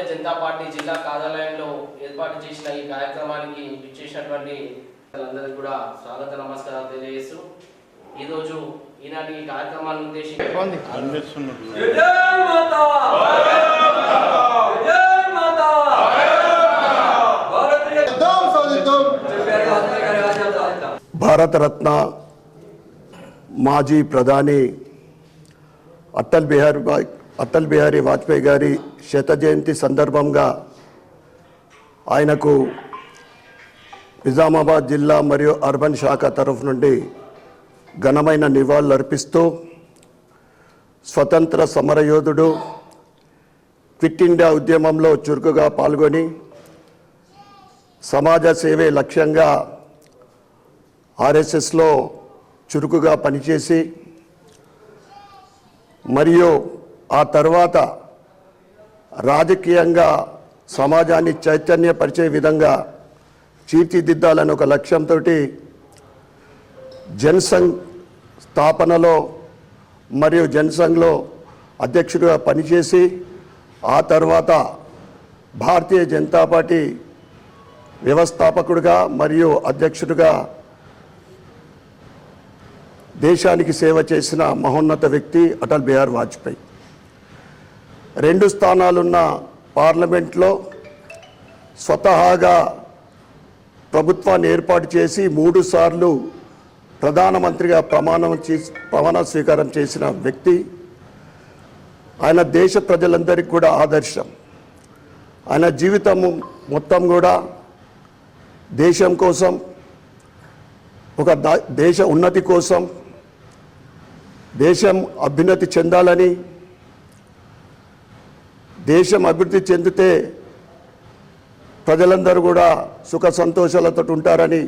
Bharatiya Janata party జిల్లా కార్యాలయంలో ఏర్పాటు చేసిన ఈ కార్యక్రమానికి ఇచ్చేసినటువంటి వాళ్ళందరికీ కూడా స్వాగత నమస్కారాలు తెలియజేస్తూ ఈరోజు ఈనాటి ఈ కార్యక్రమాలను ఉద్దేశించి భారతరత్న మాజీ ప్రధాని అటల్ బిహారీ వా- అటల్ బిహారీ వాజ్పేయి గారి శత జయంతి సందర్భంగా ఆయనకు నిజామాబాద్ జిల్లా మరియు అర్బన్ శాఖ తరఫు నుండి ఘనమైన నివాళులు అర్పిస్తూ స్వతంత్ర సమరయోధుడు క్విట్ ఇండియా ఉద్యమంలో చురుకుగా పాల్గొని సమాజ సేవే లక్ష్యంగా ఆర్ఎస్ఎస్లో చురుకుగా పనిచేసి మరియు ఆ తర్వాత రాజకీయంగా సమాజాన్ని చైతన్యపరిచే విధంగా తీర్చిదిద్దాలని ఒక లక్ష్యంతో జనసంఘ్ స్థాపనలో మరియు జనసంఘ్లో అధ్యక్షుడిగా పనిచేసి ఆ తర్వాత భారతీయ జనతా పార్టీ వ్యవస్థాపకుడిగా మరియు అధ్యక్షుడిగా దేశానికి సేవ చేసిన మహోన్నత వ్యక్తి అటల్ బిహార్ వాజ్పేయి. రెండు స్థానాలున్న పార్లమెంట్లో స్వతహాగా ప్రభుత్వాన్ని ఏర్పాటు చేసి మూడు సార్లు ప్రధానమంత్రిగా ప్రమాణం చేసి ప్రమాణ స్వీకారం చేసిన వ్యక్తి ఆయన దేశ ప్రజలందరికీ కూడా ఆదర్శం. ఆయన జీవితం మొత్తం కూడా దేశం కోసం ఒక దేశ ఉన్నతి కోసం దేశం అభ్యున్నతి చెందాలని దేశం అభివృద్ధి చెందితే ప్రజలందరూ కూడా సుఖ సంతోషాలతో ఉంటారని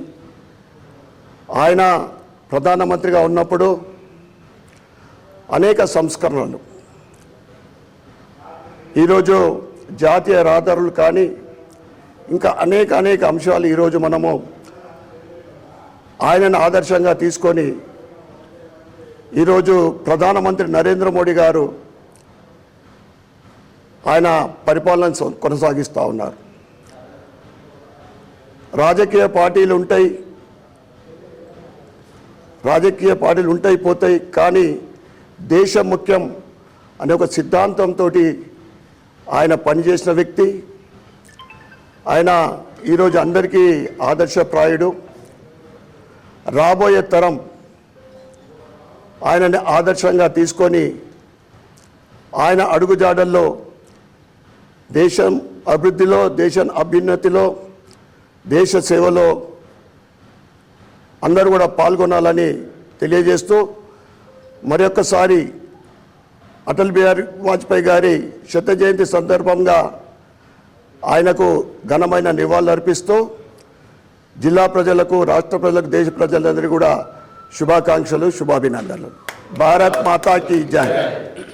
ఆయన ప్రధానమంత్రిగా ఉన్నప్పుడు అనేక సంస్కరణలు. ఈరోజు జాతీయ రహదారులు కానీ ఇంకా అనేక అనేక అంశాలు ఈరోజు మనము ఆయనను ఆదర్శంగా తీసుకొని ఈరోజు ప్రధానమంత్రి నరేంద్ర మోడీ గారు ఆయన పరిపాలన కొనసాగిస్తూ ఉన్నారు. రాజకీయ పార్టీలు ఉంటాయి. రాజకీయ పార్టీలు ఉంటాయి పోతాయి కానీ దేశం ముఖ్యం అనే ఒక సిద్ధాంతంతో ఆయన పనిచేసిన వ్యక్తి. ఆయన ఈరోజు అందరికీ ఆదర్శప్రాయుడు. రాబోయే తరం ఆయనని ఆదర్శంగా తీసుకొని ఆయన అడుగుజాడల్లో దేశం అభివృద్ధిలో దేశం అభ్యున్నతిలో దేశ సేవలో అందరూ కూడా పాల్గొనాలని తెలియజేస్తూ మరొకసారి అటల్ బిహారీ వాజ్పేయి గారి శత జయంతి సందర్భంగా ఆయనకు ఘనమైన నివాళులు అర్పిస్తూ జిల్లా ప్రజలకు రాష్ట్ర ప్రజలకు దేశ ప్రజలందరికీ కూడా శుభాకాంక్షలు శుభాభినందనలు. భారత్ మాతాకి జై.